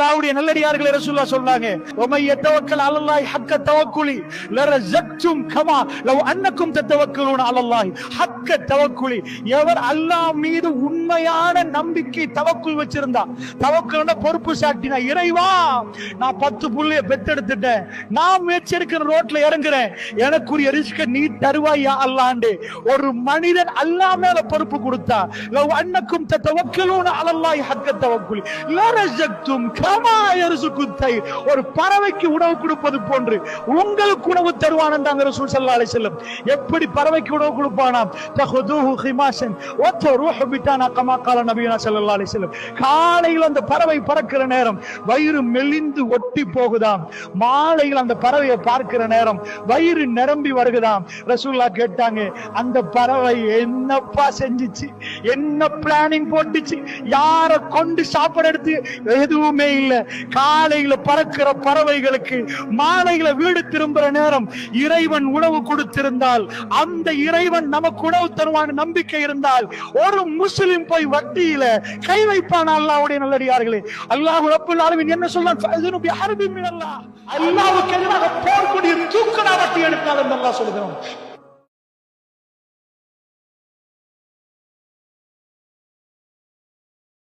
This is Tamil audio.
அல்லாஹ்வுடைய நல்லடியார்கள் ரசூல்லா சொல்றாங்க. உமை எத்தவக்கல் அலல்லாஹி ஹக்க தவக்குலி லரஜக்தும் கமா லவ் அன்னக்கும் தத்தவக்கலுன அலல்லாஹி ஹக்க தவக்குலி. எவர் அல்லாஹ் மீது உண்மையான நம்பிக்கை தவக்குல் வச்சிருந்தா தவக்குல்னா பொறுப்பு சாட்டினா இறைவா நான் பத்து புள்ளைய பெத்தெடுத்துட்டேன் நான் முயற்சி ரோட்ல இறங்குறேன் எனக்குரிய ரிஸ்க நீ தருவாயா அல்லாண்டு ஒரு மனிதன் அல்லாஹ் மேல பொறுப்பு கொடுத்தா லவ் அன்னக்கும் தத்தவக்கலுன அலல்லாஹி ஹக்க தவக்குலி லரஜக்தும் கமா யர்சுக்கு ஒரு பறவைக்கு உணவு கொடுப்பது போன்று உங்களுக்கு உணவு தருவான் என்றாங்க ரசூல் சல்லா அலைஹி செல்லம் எப்படி பறவைக்கு உணவு கொடுப்பானாம் தஹதுஹு ஹிமாசன் வத்தருஹு பிட்டானா கமா கால நபியனா சல்லா அலைஹி செல்லம் காலையில் அந்த பறவை பறக்கிற நேரம் வயிறு மெலிந்து ஒட்டி போகுதாம். மாலையில் அந்த பறவையை பார்க்கிற நேரம் வயிறு நிரம்பி வருகுதாம். ரசூல்லா கேட்டாங்க அந்த பறவை என்னப்பா செஞ்சுச்சு? என்ன பிளானிங் போட்டுச்சு? யாரை கொண்டு சாப்பிட எடுத்து? எதுவுமே இல்ல காலையில பறக்கிற பறவைகளுக்கு மாலையில வீடு திரும்புற நேரம் இறைவன் உணவு கொடுத்திருந்தால் அந்த இறைவன் நமக்கு உணவு தருவான் நம்பிக்கை இருந்தால் ஒரு முஸ்லிம் போய் வட்டியில கை வைப்பான் அல்லாவுடைய நல்லடியார்களே? அல்லாஹ் ரப்புல் ஆலமின் என்ன சொல்றான்? அரபி மினல்லா அல்லாஹ்வுக்கு எதிராக போர்க்கூடிய தூக்கடா வட்டி எடுக்காதன்னு அல்லாஹ் சொல்லுகிறோம்